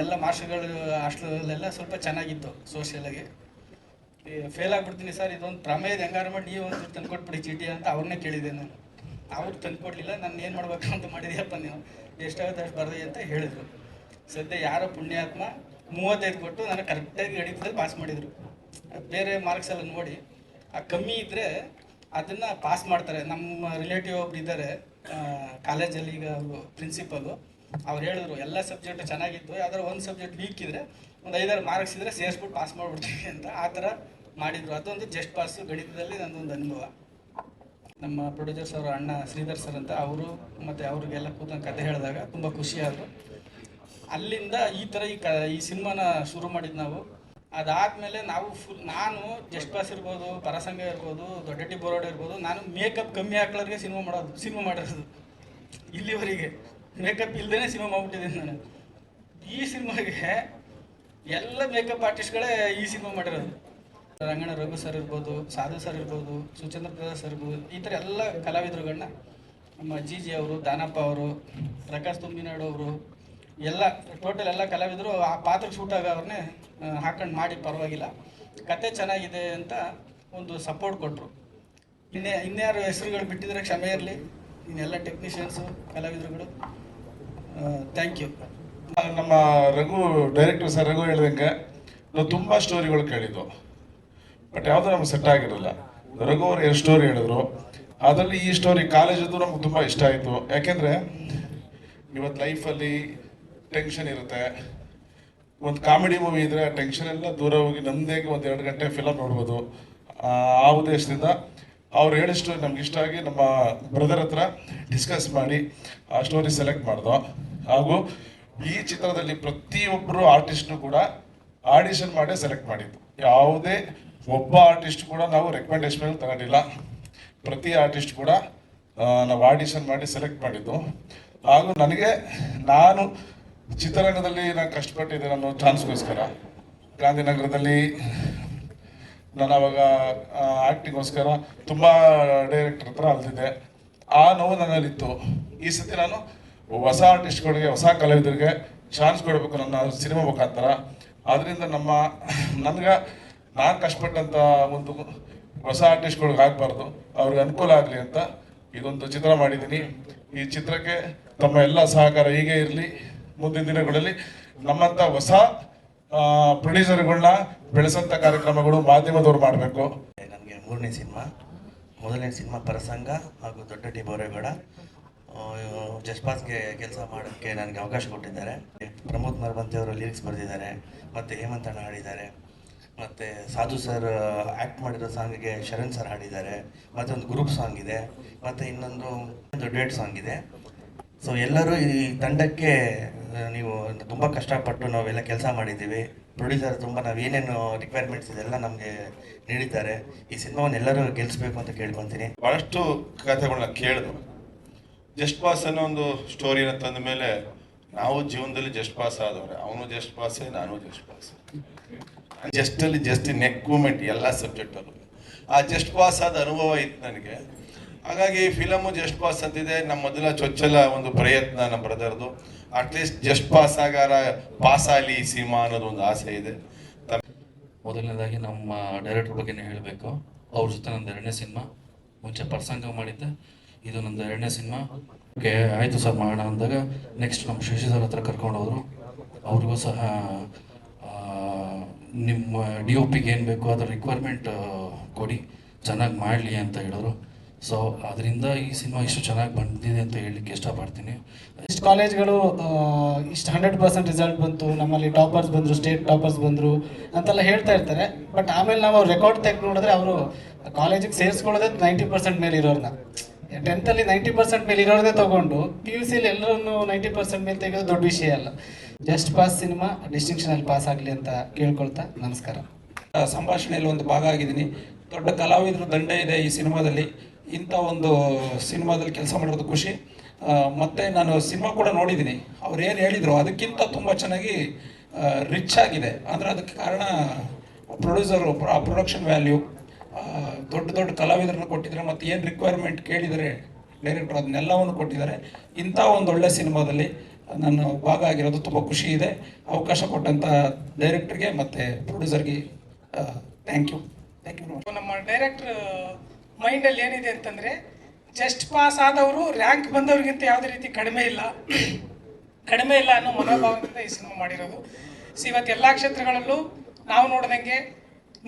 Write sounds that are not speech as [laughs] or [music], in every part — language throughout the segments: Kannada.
ಎಲ್ಲ ಮಾಸ್ಟರ್ಗಳು ಹಾಸ್ಟೆಲ್ಲೆಲ್ಲ ಸ್ವಲ್ಪ ಚೆನ್ನಾಗಿತ್ತು ಸೋಷಿಯಲಾಗಿ ಫೇಲ್ ಆಗಿಬಿಡ್ತೀನಿ ಸರ್ ಇದೊಂದು ಪ್ರಮೇಯದ ಎಂಗಾರ್ಮೆಂಟ್ ನೀವು ಒಂದು ಕೊಟ್ಬಿಡಿ ಚೀಟಿ ಅಂತ ಅವ್ರನ್ನೇ ಕೇಳಿದೆ ನಾನು. ಅವ್ರು ತಂದ್ಕೊಡ್ಲಿಲ್ಲ, ನಾನು ಏನು ಮಾಡಬೇಕು ಅಂತ ಮಾಡಿದ್ಯಪ್ಪ ನೀವು. ಎಷ್ಟಾಗುತ್ತೆ ಅಷ್ಟು ಬರ್ದಿ ಅಂತ ಹೇಳಿದರು. ಸದ್ಯ ಯಾರೋ ಪುಣ್ಯಾತ್ಮ ಮೂವತ್ತೈದು ಕೊಟ್ಟು ನಾನು ಕರೆಕ್ಟಾಗಿ ಗಣಿತದಲ್ಲಿ ಪಾಸ್ ಮಾಡಿದರು. ಬೇರೆ ಮಾರ್ಕ್ಸ್ ಎಲ್ಲ ನೋಡಿ, ಆ ಕಮ್ಮಿ ಇದ್ದರೆ ಅದನ್ನು ಪಾಸ್ ಮಾಡ್ತಾರೆ. ನಮ್ಮ ರಿಲೇಟಿವ್ ಒಬ್ರು ಇದ್ದಾರೆ ಕಾಲೇಜಲ್ಲಿ ಈಗ ಪ್ರಿನ್ಸಿಪಲು ಅವ್ರು ಹೇಳಿದ್ರು, ಎಲ್ಲ ಸಬ್ಜೆಕ್ಟ್ ಚೆನ್ನಾಗಿತ್ತು, ಯಾವ್ದಾದ್ರು ಒಂದು ಸಬ್ಜೆಕ್ಟ್ ವೀಕ್ ಇದ್ರೆ ಒಂದು ಐದಾರು ಮಾರ್ಕ್ಸ್ ಇದ್ರೆ ಸೇರಿಸ್ಬಿಟ್ಟು ಪಾಸ್ ಮಾಡಿಬಿಡ್ತೀವಿ [laughs] ಅಂತ ಆ ಥರ ಮಾಡಿದರು. ಅದೊಂದು ಜಸ್ಟ್ ಪಾಸು ಗಣಿತದಲ್ಲಿ ನನ್ನದೊಂದು ಅನುಭವ. ನಮ್ಮ ಪ್ರೊಡ್ಯೂಸರ್ಸ್ ಅವರ ಅಣ್ಣ ಶ್ರೀಧರ್ ಸರ್ ಅಂತ ಅವರು ಮತ್ತು ಅವ್ರಿಗೆಲ್ಲ ಕೂತ ಕತೆ ಹೇಳಿದಾಗ ತುಂಬ ಖುಷಿಯಾದರು ಅಲ್ಲಿಂದ ಈ ಥರ ಈ ಕ, ಈ ಸಿನಿಮಾನ ಶುರು ಮಾಡಿದ್ದು ನಾವು. ಅದಾದಮೇಲೆ ನಾವು ಫುಲ್ ನಾನು ಜಸ್ಟ್ ಪಾಸ್ ಇರ್ಬೋದು, ಪರಸಂಗ ಇರ್ಬೋದು ದೊಡ್ಡಟಿ ಬೋರ್ಡ್ ಇರ್ಬೋದು, ನಾನು ಮೇಕಪ್ ಕಮ್ಮಿ ಹಾಕ್ಲಾರ್ಗೆ ಸಿನಿಮಾ ಮಾಡೋದು, ಸಿನಿಮಾ ಮಾಡಿರೋದು. ಇಲ್ಲಿವರೆಗೆ. ಮೇಕಪ್ ಇಲ್ದೇ ಸಿನಿಮಾ ಮಾಡ್ಬಿಟ್ಟಿದ್ದೀನಿ ನಾನು. ಈ ಸಿನಿಮಾಗೆ ಎಲ್ಲ ಮೇಕಪ್ ಆರ್ಟಿಸ್ಟ್ಗಳೇ ಈ ಸಿನಿಮಾ ಮಾಡಿರೋದು. ರಂಗಣ ರಘು ಸರ್ ಇರ್ಬೋದು, ಸಾಧು ಸರ್ ಇರ್ಬೋದು, ಸುಚಂದ್ರ ಪ್ರಸಾದ್ ಸರ್ ಇರ್ಬೋದು, ಈ ಥರ ಎಲ್ಲ ಕಲಾವಿದರುಗಳನ್ನ ನಮ್ಮ ಜಿ ಜಿ ಅವರು, ದಾನಪ್ಪ ಅವರು, ಪ್ರಕಾಶ್ ತುಂಬಿನಾಡು ಅವರು, ಎಲ್ಲ ಟೋಟಲ್ ಎಲ್ಲ ಕಲಾವಿದರು ಆ ಪಾತ್ರಕ್ಕೆ ಆಗ ಅವ್ರನ್ನೇ ಹಾಕೊಂಡು ಮಾಡಿ ಪರವಾಗಿಲ್ಲ. ಕತೆ ಚೆನ್ನಾಗಿದೆ ಅಂತ ಒಂದು ಸಪೋರ್ಟ್ ಕೊಟ್ಟರು ಇನ್ನೇ, ಇನ್ಯಾರು ಹೆಸರುಗಳು ಬಿಟ್ಟಿದ್ರೆ ಕ್ಷಮೆ ಇರಲಿ. ಇನ್ನೆಲ್ಲ ಟೆಕ್ನಿಷಿಯನ್ಸು ಕಲಾವಿದರುಗಳು. ಥ್ಯಾಂಕ್ ಯು ನಮ್ಮ ರಘು ಡೈರೆಕ್ಟರ್ ಸರ್ ರಘು ಹೇಳಿದಂಗೆ ನಾವು ತುಂಬ ಸ್ಟೋರಿಗಳು ಕೇಳಿದ್ವು ಬಟ್ ಯಾವುದೂ ನಮ್ಗೆ ಸೆಟ್ ಆಗಿರಲಿಲ್ಲ ರಘು ಅವರು ಎರಡು ಸ್ಟೋರಿ ಹೇಳಿದ್ರು. ಅದರಲ್ಲಿ ಈ ಸ್ಟೋರಿ ಕಾಲೇಜದ್ದು ನಮ್ಗೆ ತುಂಬ ಇಷ್ಟ ಆಯಿತು. ಯಾಕೆಂದರೆ ಇವತ್ತು ಲೈಫಲ್ಲಿ ಟೆನ್ಷನ್ ಇರುತ್ತೆ. ಒಂದು ಕಾಮಿಡಿ ಮೂವಿ ಇದ್ರೆ ಆ ಟೆನ್ಷನ್ ಎಲ್ಲ ದೂರ ಹೋಗಿ ನಮ್ಮದೇ ಒಂದು ಎರಡು ಗಂಟೆ ಫಿಲಮ್ ನೋಡ್ಬೋದು. ಆ ಉದ್ದೇಶದಿಂದ ಅವ್ರು ಹೇಳಿಷ್ಟು ನಮ್ಗೆ ಇಷ್ಟ ಆಗಿ ನಮ್ಮ ಬ್ರದರ್ ಹತ್ರ ಡಿಸ್ಕಸ್ ಮಾಡಿ, ಆ ಸ್ಟೋರಿ ಸೆಲೆಕ್ಟ್ ಮಾಡ್ದೋ. ಹಾಗೂ ಈ ಚಿತ್ರದಲ್ಲಿ ಪ್ರತಿಯೊಬ್ಬರು ಆರ್ಟಿಸ್ಟ್ನು ಕೂಡ ಆಡಿಷನ್ ಮಾಡೇ ಸೆಲೆಕ್ಟ್ ಮಾಡಿದ್ದು. ಯಾವುದೇ ಒಬ್ಬ ಆರ್ಟಿಸ್ಟ್ ಕೂಡ ನಾವು ರೆಕಮೆಂಡೇಶನ್ ತಗೊಂಡಿಲ್ಲ. ಪ್ರತಿ ಆರ್ಟಿಸ್ಟ್ ಕೂಡ ನಾವು ಆಡಿಷನ್ ಮಾಡಿ ಸೆಲೆಕ್ಟ್ ಮಾಡಿದ್ದು. ಹಾಗೂ ನನಗೆ, ನಾನು ಚಿತ್ರರಂಗದಲ್ಲಿ ನಾನು ಕಷ್ಟಪಟ್ಟಿದ್ದೆ ನಾನು ಚಾನ್ಸ್ಗೋಸ್ಕರ ಗಾಂಧಿನಗರದಲ್ಲಿ ನಾನು ಅವಾಗ ಆಕ್ಟಿಗೋಸ್ಕರ ತುಂಬ ಡೈರೆಕ್ಟರ್ ಹತ್ರ ಅಲ್ದಿದ್ದೆ. ಆ ನೋವು ನನ್ನಲ್ಲಿತ್ತು. ಈ ಸತಿ ನಾನು ಹೊಸ ಆರ್ಟಿಸ್ಟ್ಗಳಿಗೆ ಹೊಸ ಕಲಾವಿದರಿಗೆ ಚಾನ್ಸ್ ಕೊಡಬೇಕು ನನ್ನ ಸಿನಿಮಾ ಮುಖಾಂತರ. ಅದರಿಂದ ನಮ್ಮ, ನನಗೆ, ನಾನು ಕಷ್ಟಪಟ್ಟಂಥ ಒಂದು ಹೊಸ ಆರ್ಟಿಸ್ಟ್ಗಳಿಗೆ ಆಗಬಾರ್ದು. ಅವ್ರಿಗೆ ಅನುಕೂಲ ಆಗಲಿ ಅಂತ ಇದೊಂದು ಚಿತ್ರ ಮಾಡಿದ್ದೀನಿ ಈ ಚಿತ್ರಕ್ಕೆ ತಮ್ಮ ಎಲ್ಲ ಸಹಕಾರ ಹೀಗೆ ಇರಲಿ. ಮುಂದಿನ ದಿನಗಳಲ್ಲಿ ನಮ್ಮಂಥ ಹೊಸ ಪ್ರೊಡ್ಯೂಸರ್ಗಳನ್ನ ಬೆಳೆಸಂತ ಕಾರ್ಯಕ್ರಮಗಳು ಮಾಧ್ಯಮದವ್ರು ಮಾಡಬೇಕು. ನನಗೆ ಮೂರನೇ ಸಿನಿಮಾ, ಮೊದಲನೇ ಸಿನಿಮಾ ಪರಸಂಗ ಹಾಗೂ ದೊಡ್ಡ ಟಿ ಬೋರೇಗೌಡ. ಜಸ್ಪಾಸ್ಗೆ ಕೆಲಸ ಮಾಡೋಕ್ಕೆ ನನಗೆ ಅವಕಾಶ ಕೊಟ್ಟಿದ್ದಾರೆ. ಪ್ರಮೋದ್ ಮರವಂತಿ ಅವರು ಲಿರಿಕ್ಸ್ ಬರೆದಿದ್ದಾರೆ, ಮತ್ತು ಹೇಮಂತ್ ಹಾಡಿದ್ದಾರೆ, ಮತ್ತು ಸಾಧು ಸರ್ ಆ್ಯಕ್ಟ್ ಮಾಡಿರೋ ಸಾಂಗಿಗೆ ಶರಣ್ ಸರ್ ಹಾಡಿದ್ದಾರೆ, ಮತ್ತು ಒಂದು ಗ್ರೂಪ್ ಸಾಂಗ್ ಇದೆ, ಮತ್ತು ಇನ್ನೊಂದು ಒಂದು ಡೇಟ್ ಸಾಂಗ್ ಇದೆ. ಸೊ ಎಲ್ಲರೂ ಈ ತಂಡಕ್ಕೆ ನೀವು ತುಂಬ ಕಷ್ಟಪಟ್ಟು ನಾವೆಲ್ಲ ಕೆಲಸ ಮಾಡಿದ್ದೀವಿ. ಪ್ರೊಡ್ಯೂಸರ್ ತುಂಬ ನಾವು ಏನೇನು ರಿಕ್ವೈರ್ಮೆಂಟ್ಸ್ ಇದೆಲ್ಲ ನಮಗೆ ನೀಡಿದ್ದಾರೆ. ಈ ಸಿನಿಮಾವನ್ನು ಎಲ್ಲರೂ ಗೆಲ್ಲಿಸ್ಬೇಕು ಅಂತ ಕೇಳ್ಕೊತೀನಿ. ಭಾಳಷ್ಟು ಕಥೆಗಳನ್ನ ಕೇಳಿದ್ರು ಜಸ್ಟ್ ಪಾಸ್ ಅನ್ನೋ ಒಂದು ಸ್ಟೋರಿನ ತಂದ ಮೇಲೆ ನಾವು ಜೀವನದಲ್ಲಿ ಜಸ್ಟ್ ಪಾಸ್ ಆದವ್ರೆ. ಅವನು ಜಸ್ಟ್ ಪಾಸೇ, ನಾನು ಜಸ್ಟ್ ಪಾಸ್. ಜಸ್ಟಲ್ಲಿ ಜಸ್ಟ್ ನೆಕ್ ಮೂಮೆಂಟ್ ಎಲ್ಲ ಸಬ್ಜೆಕ್ಟಲ್ಲೂ ಆ ಜಸ್ಟ್ ಪಾಸ್ ಆದ ಅನುಭವ ಇತ್ತು ನನಗೆ. ಹಾಗಾಗಿ ಫಿಲಮು ಜಸ್ಟ್ ಪಾಸ್ ಅಂತಿದೆ. ನಮ್ಮ ಮೊದಲ ಚೊಚ್ಚಲ ಒಂದು ಪ್ರಯತ್ನ ನಮ್ಮ ಬ್ರದರ್ದು ಅಟ್ಲೀಸ್ಟ್ ಜಸ್ಟ್ ಪಾಸ್ ಆಗಾರ ಪಾಸ್ ಆಗಲಿ ಸಿನಿಮಾ ಅನ್ನೋದು ಒಂದು ಆಸೆ ಇದೆ. ಮೊದಲನೇದಾಗಿ ನಮ್ಮ ಡೈರೆಕ್ಟರ್ ಬಗ್ಗೆನೇ ಹೇಳಬೇಕು. ಅವ್ರ ಜೊತೆ ನಂದು ಎರಡನೇ ಸಿನಿಮಾ ಮುಂಚೆ ಪರ್ಸಂಗ ಮಾಡಿದ್ದೆ. ಇದು ನಂದು ಎರಡನೇ ಸಿನಿಮಾ ಓಕೆ, ಆಯಿತು ಸರ್, ಮಾಡೋಣ ಅಂದಾಗ ನೆಕ್ಸ್ಟ್ ನಮ್ಮ ಶಶಿ ಸರ್ ಹತ್ರ ಕರ್ಕೊಂಡು ಅವ್ರಿಗೂ ಸಹ ನಿಮ್ಮ ಡಿ ಒ ಪಿಗೆ ಏನು ಬೇಕು ಅದರ ರಿಕ್ವೈರ್ಮೆಂಟ್ ಕೊಡಿ. ಚೆನ್ನಾಗಿ ಮಾಡಲಿ ಅಂತ ಹೇಳಿದ್ರು. ಸೊ ಅದರಿಂದ ಈ ಸಿನಿಮಾ ಇಷ್ಟು ಚೆನ್ನಾಗಿ ಬಂದಿದೆ ಅಂತ ಹೇಳಲಿಕ್ಕೆ ಇಷ್ಟಪಡ್ತೀನಿ. ಇಷ್ಟು ಕಾಲೇಜ್ಗಳು ಇಷ್ಟು ಹಂಡ್ರೆಡ್ ಪರ್ಸೆಂಟ್ ರಿಸಲ್ಟ್ ಬಂತು, ನಮ್ಮಲ್ಲಿ ಟಾಪರ್ಸ್ ಬಂದರು ಸ್ಟೇಟ್ ಟಾಪರ್ಸ್ ಬಂದರು ಅಂತೆಲ್ಲ ಹೇಳ್ತಾ ಇರ್ತಾರೆ. ಬಟ್ ಆಮೇಲೆ ನಾವು ರೆಕಾರ್ಡ್ ತೆಗೆದು ನೋಡಿದ್ರೆ ಅವರು ಕಾಲೇಜಿಗೆ ಸೇರಿಸ್ಕೊಳ್ಳೋದೇ ನೈಂಟಿ ಪರ್ಸೆಂಟ್ ಮೇಲೆ ಇರೋರನ್ನ ಟೆಂತಲ್ಲಿ ನೈಂಟಿ ಪರ್ಸೆಂಟ್ ಮೇಲೆ ಇರೋರನ್ನೇ ತೊಗೊಂಡು ಪಿ ಯು ಸಿಲಿ ಎಲ್ಲರನ್ನು ನೈಂಟಿ ಪರ್ಸೆಂಟ್ ಮೇಲೆ ತೆಗೆದು ದೊಡ್ಡ ವಿಷಯ ಅಲ್ಲ. ಜಸ್ಟ್ ಪಾಸ್ ಸಿನಿಮಾ ಡಿಸ್ಟಿಂಕ್ಷನಲ್ಲಿ ಪಾಸ್ ಆಗಲಿ ಅಂತ ಕೇಳ್ಕೊಳ್ತಾ ನಮಸ್ಕಾರ. ಸಂಭಾಷಣೆಯಲ್ಲಿ ಒಂದು ಭಾಗ ಆಗಿದ್ದೀನಿ. ದೊಡ್ಡ ಕಲಾವಿದರು ದಂಡ ಇದೆ ಈ ಸಿನಿಮಾದಲ್ಲಿ. ಇಂಥ ಒಂದು ಸಿನಿಮಾದಲ್ಲಿ ಕೆಲಸ ಮಾಡಿರೋದು ಖುಷಿ. ಮತ್ತು ನಾನು ಸಿನಿಮಾ ಕೂಡ ನೋಡಿದ್ದೀನಿ. ಅವ್ರು ಏನು ಹೇಳಿದರು, ಅದಕ್ಕಿಂತ ತುಂಬ ಚೆನ್ನಾಗಿ ರಿಚ್ ಆಗಿದೆ. ಅಂದರೆ ಅದಕ್ಕೆ ಕಾರಣ ಪ್ರೊಡ್ಯೂಸರು ಪ್ರೊಡಕ್ಷನ್ ವ್ಯಾಲ್ಯೂ ದೊಡ್ಡ ದೊಡ್ಡ ಕಲಾವಿದರನ್ನ ಕೊಟ್ಟಿದ್ದಾರೆ, ಮತ್ತು ಏನು ರಿಕ್ವೈರ್ಮೆಂಟ್ ಕೇಳಿದರೆ ಡೈರೆಕ್ಟರ್ ಅದನ್ನೆಲ್ಲವನ್ನು ಕೊಟ್ಟಿದ್ದಾರೆ. ಇಂಥ ಒಂದು ಒಳ್ಳೆ ಸಿನಿಮಾದಲ್ಲಿ ನಾನು ಭಾಗ ಆಗಿರೋದು ತುಂಬ ಖುಷಿ ಇದೆ. ಅವಕಾಶ ಕೊಟ್ಟಂಥ ಡೈರೆಕ್ಟರ್ಗೆ ಮತ್ತು ಪ್ರೊಡ್ಯೂಸರ್ಗೆ ಥ್ಯಾಂಕ್ ಯು ಥ್ಯಾಂಕ್ ಯು ನಮ್ಮ ಡೈರೆಕ್ಟರ್ ಮೈಂಡಲ್ಲಿ ಏನಿದೆ ಅಂತಂದರೆ ಜಸ್ಟ್ ಪಾಸ್ ಆದವರು ರ್ಯಾಂಕ್ ಬಂದವ್ರಿಗಿಂತ ಯಾವುದೇ ರೀತಿ ಕಡಿಮೆ ಇಲ್ಲ. ಕಡಿಮೆ ಇಲ್ಲ ಅನ್ನೋ ಮನೋಭಾವದಿಂದ ಈ ಸಿನಿಮಾ ಮಾಡಿರೋದು. ಸೊ ಇವತ್ತು ಎಲ್ಲ ಕ್ಷೇತ್ರಗಳಲ್ಲೂ ನಾವು ನೋಡ್ದಂಗೆ,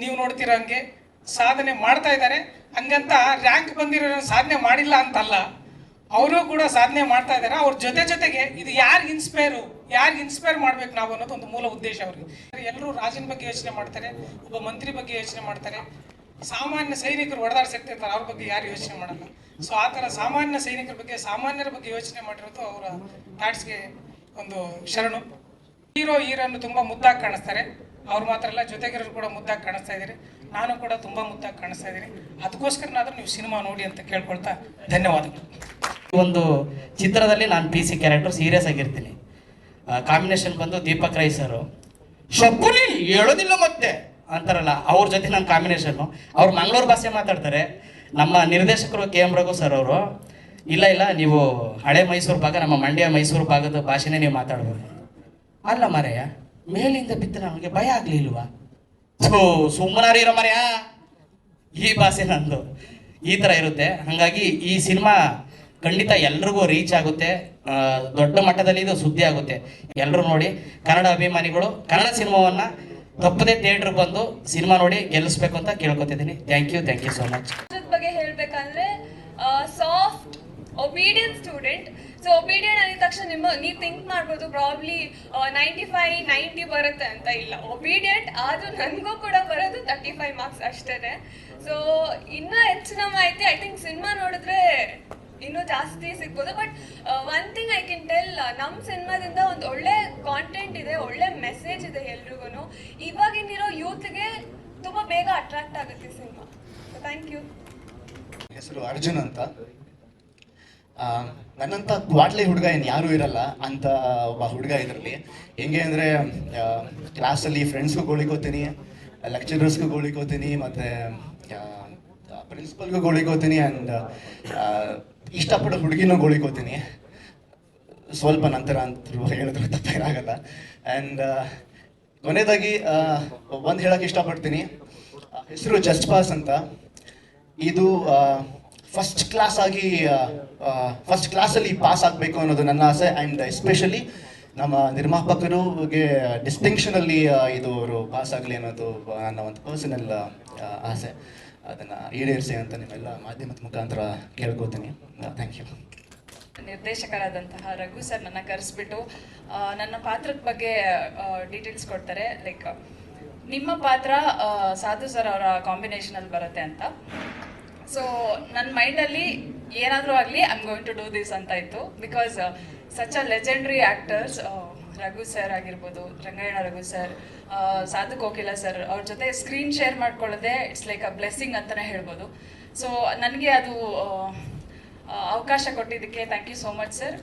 ನೀವು ನೋಡ್ತಿರೋಂಗೆ ಸಾಧನೆ ಮಾಡ್ತಾ ಇದ್ದಾರೆ. ಹಂಗಂತ ರ್ಯಾಂಕ್ ಬಂದಿರೋ ಸಾಧನೆ ಮಾಡಿಲ್ಲ ಅಂತಲ್ಲ, ಅವರು ಕೂಡ ಸಾಧನೆ ಮಾಡ್ತಾ ಇದ್ದಾರೆ. ಅವ್ರ ಜೊತೆ ಜೊತೆಗೆ ಇದು ಯಾರಿಗೆ ಇನ್ಸ್ಪೈರು ಯಾರಿಗೆ ಇನ್ಸ್ಪೈರ್ ಮಾಡ್ಬೇಕು ನಾವು ಅನ್ನೋದು ಒಂದು ಮೂಲ ಉದ್ದೇಶ ಅವ್ರಿಗೆ. ಎಲ್ಲರೂ ರಾಜನ ಬಗ್ಗೆ ಯೋಚನೆ ಮಾಡ್ತಾರೆ, ಒಬ್ಬ ಮಂತ್ರಿ ಬಗ್ಗೆ ಯೋಚನೆ ಮಾಡ್ತಾರೆ. ಸಾಮಾನ್ಯ ಸೈನಿಕರು ಹೊಡೆದಾಡ್ಸಿರ್ತಿರ್ತಾರೆ ಅವ್ರ ಬಗ್ಗೆ ಯಾರು ಯೋಚನೆ ಮಾಡಲ್ಲ. ಸೊ ಆ ಥರ ಸಾಮಾನ್ಯ ಸೈನಿಕರ ಬಗ್ಗೆ, ಸಾಮಾನ್ಯರ ಬಗ್ಗೆ ಯೋಚನೆ ಮಾಡಿರೋದು ಅವರ ಥಾಟ್ಸ್ಗೆ ಒಂದು ಶರಣು. ಹೀರೋ ಹೀರೋನು ತುಂಬ ಮುದ್ದಾಗಿ ಕಾಣಿಸ್ತಾರೆ. ಅವ್ರು ಮಾತ್ರ ಅಲ್ಲ, ಜೊತೆಗಿರೋರು ಕೂಡ ಮುದ್ದಾಗಿ ಕಾಣಿಸ್ತಾ ಇದ್ದೀರಿ ನಾನು ಕೂಡ ತುಂಬ ಮುದ್ದಾಗಿ ಕಾಣಿಸ್ತಾ ಇದ್ದೀನಿ. ಅದಕ್ಕೋಸ್ಕರನಾದರೂ ನೀವು ಸಿನಿಮಾ ನೋಡಿ ಅಂತ ಕೇಳ್ಕೊಳ್ತಾ ಧನ್ಯವಾದಗಳು. ಒಂದು ಚಿತ್ರದಲ್ಲಿ ನಾನು ಪಿ ಸಿ ಕ್ಯಾರೆಕ್ಟರ್ ಸೀರಿಯಸ್ ಆಗಿರ್ತೀನಿ. ಕಾಂಬಿನೇಷನ್ ಬಂದು ದೀಪಕ್ ರೈ ಸರ್. ಶಬ್ಬುರಿ ಹೇಳೋದಿಲ್ಲ ಮತ್ತೆ. ಅಂತಾರಲ್ಲ, ಅವ್ರ ಜೊತೆ ನನ್ನ ಕಾಂಬಿನೇಷನ್ನು ಅವ್ರು ಮಂಗಳೂರು ಭಾಷೆ ಮಾತಾಡ್ತಾರೆ. ನಮ್ಮ ನಿರ್ದೇಶಕರು ಕೆ ಎಂ ರಘು ಸರ್ ಅವರು, ಇಲ್ಲ ಇಲ್ಲ, ನೀವು ಹಳೆ ಮೈಸೂರು ಭಾಗ, ನಮ್ಮ ಮಂಡ್ಯ ಮೈಸೂರು ಭಾಗದ ಭಾಷೆನೇ ನೀವು ಮಾತಾಡ್ಬೋದು. ಅಲ್ಲ ಮರೆಯ, ಮೇಲಿಂದ ಬಿದ್ದ ನಮಗೆ ಭಯ ಆಗ್ಲಿಲ್ವಾ ಸುಮ್ಮನಾರಿ ಇರೋ ಮರೆಯ. ಈ ಭಾಷೆ ನಂದು. ಈ ಥರ ಇರುತ್ತೆ. ಹಾಗಾಗಿ ಈ ಸಿನಿಮಾ ಖಂಡಿತ ಎಲ್ರಿಗೂ ರೀಚ್ ಆಗುತ್ತೆ. ದೊಡ್ಡ ಮಟ್ಟದಲ್ಲಿ ಇದು ಸುದ್ದಿ ಆಗುತ್ತೆ. ಎಲ್ಲರೂ ನೋಡಿ, ಕನ್ನಡ ಅಭಿಮಾನಿಗಳು, ಕನ್ನಡ ಸಿನಿಮಾವನ್ನ ತಪ್ಪದೆ ಥಿಯೇಟರ್ ಬಂದು ಸಿನಿಮಾ ನೋಡಿ ಗೆಲ್ಲಿಸ್ಬೇಕು ಅಂತ ಕೇಳ್ಕೊತಿದ್ದೀನಿ. Thank you thank you so much ಬಗ್ಗೆ ಹೇಳ್ಬೇಕಂದ್ರೆ soft obedient student so obedient ಅಂದ ತಕ್ಷಣ ನಿಮ್ಮ, ನೀವು ಥಿಂಕ್ ಮಾಡ್ಬೋದು ಪ್ರಾಬ್ಲಿ ನೈಂಟಿ ಫೈವ್ ನೈಂಟಿ ಬರುತ್ತೆ ಅಂತ ಇಲ್ಲ. ಒಬೀಡಿಯಂಟ್ ಆದ್ರೂ ನನಗೂ ಕೂಡ ಬರೋದು ತರ್ಟಿ ಫೈವ್ ಮಾರ್ಕ್ಸ್ ಅಷ್ಟೇ ಸೊ ಇನ್ನೂ ಹೆಚ್ಚಿನ ಮಾಹಿತಿ ಐ ಥಿಂಕ್ ಸಿನಿಮಾ ನೋಡಿದ್ರೆ ಇನ್ನೂ ಜಾಸ್ತಿ ಸಿಗ್ಬೋದು. But one thing I can tell ನಮ್ಮ ಸಿನಿಮಾದಿಂದ ಒಂದು ಒಳ್ಳೆ ಕಾಂಟೆಂಟ್ ಇದೆ, ಒಳ್ಳೆ ಮೆಸೇಜ್ ಇದೆ ಎಲ್ರಿಗೂ ಇವಾಗಿನಿರೋ ಯೂತ್ಗೆ ತುಂಬ ಬೇಗ ಅಟ್ರಾಕ್ಟ್ ಆಗುತ್ತೆ ಸಿನಿಮಾ. ಥ್ಯಾಂಕ್ ಯು ಹೆಸರು ಅರ್ಜುನ್ ಅಂತ. ನನ್ನಂಥ ಕ್ವಾಟ್ಲೆ ಹುಡುಗ ಏನು ಯಾರೂ ಇರಲ್ಲ ಅಂತ ಒಬ್ಬ ಹುಡುಗ ಇದರಲ್ಲಿ. ಹೆಂಗೆ ಅಂದರೆ ಕ್ಲಾಸಲ್ಲಿ ಫ್ರೆಂಡ್ಸ್ಗೂ ಗೋಳಿಕೋತೀನಿ ಲೆಕ್ಚರರ್ಸ್ಗೂ ಗೋಳಿಕೋತೀನಿ ಮತ್ತು ಪ್ರಿನ್ಸಿಪಲ್ಗೂ ಗೋಳಿಕೋತೀನಿ ಆ್ಯಂಡ್ ಇಷ್ಟಪಡೋ ಹುಡುಗಿನೂ ಗೋಳಿಕೋತೀನಿ. ಸ್ವಲ್ಪ ನಂತರ ಅಂತರೂ ಹೇಳಿದ್ರು ತಪ್ಪೇನಾಗಲ್ಲ ಆ್ಯಂಡ್ ಕೊನೆಯದಾಗಿ ಒಂದು ಹೇಳಕ್ಕೆ ಇಷ್ಟಪಡ್ತೀನಿ. ಹೆಸರು ಜಸ್ಟ್ ಪಾಸ್ ಅಂತ. ಇದು ಫಸ್ಟ್ ಕ್ಲಾಸ್ ಆಗಿ ಫಸ್ಟ್ ಕ್ಲಾಸಲ್ಲಿ ಪಾಸ್ ಆಗಬೇಕು ಅನ್ನೋದು ನನ್ನ ಆಸೆ. ಆ್ಯಂಡ್ ಎಸ್ಪೆಷಲಿ ನಮ್ಮ ನಿರ್ಮಾಪಕರಿಗೆ ಡಿಸ್ಟಿಂಕ್ಷನಲ್ಲಿ ಇದು ಅವರು ಪಾಸ್ ಆಗಲಿ ಅನ್ನೋದು ನನ್ನ ಒಂದು ಪರ್ಸನಲ್ ಆಸೆ. ಅದನ್ನು ಈಡೇರಿಸಿ ಅಂತ ನಿಮ್ಮೆಲ್ಲ ಮಾಧ್ಯಮದ ಮುಖಾಂತರ ಕೇಳ್ಕೊತೀನಿ. ಥ್ಯಾಂಕ್ ಯು ನಿರ್ದೇಶಕರಾದಂತಹ ರಘು ಸರ್ ನನ್ನ ಕರೆಸ್ಬಿಟ್ಟು ನನ್ನ ಪಾತ್ರದ ಬಗ್ಗೆ ಡೀಟೇಲ್ಸ್ ಕೊಡ್ತಾರೆ. ಲೈಕ್ ನಿಮ್ಮ ಪಾತ್ರ ಸಾಧು ಸರ್ ಅವರ ಕಾಂಬಿನೇಷನಲ್ಲಿ ಬರುತ್ತೆ ಅಂತ. ಸೊ ನನ್ನ ಮೈಂಡಲ್ಲಿ ಏನಾದರೂ ಆಗಲಿ am going to do this ಅಂತ ಇತ್ತು. Because such a legendary actors Raghu sir ಆಗಿರ್ಬೋದು ರಂಗಾಯಣ ರಘು ಸರ್ ಸಾಧು ಕೋಕಿಲ ಸರ್, ಅವ್ರ ಜೊತೆ ಸ್ಕ್ರೀನ್ ಶೇರ್ ಮಾಡ್ಕೊಳ್ಳೋದೇ ಇಟ್ಸ್ ಲೈಕ್ ಅ ಬ್ಲೆಸ್ಸಿಂಗ್ ಅಂತಲೇ ಹೇಳ್ಬೋದು. ಸೊ ನನಗೆ ಅದು ಅವಕಾಶ ಕೊಟ್ಟಿದ್ದಕ್ಕೆ thank you so much sir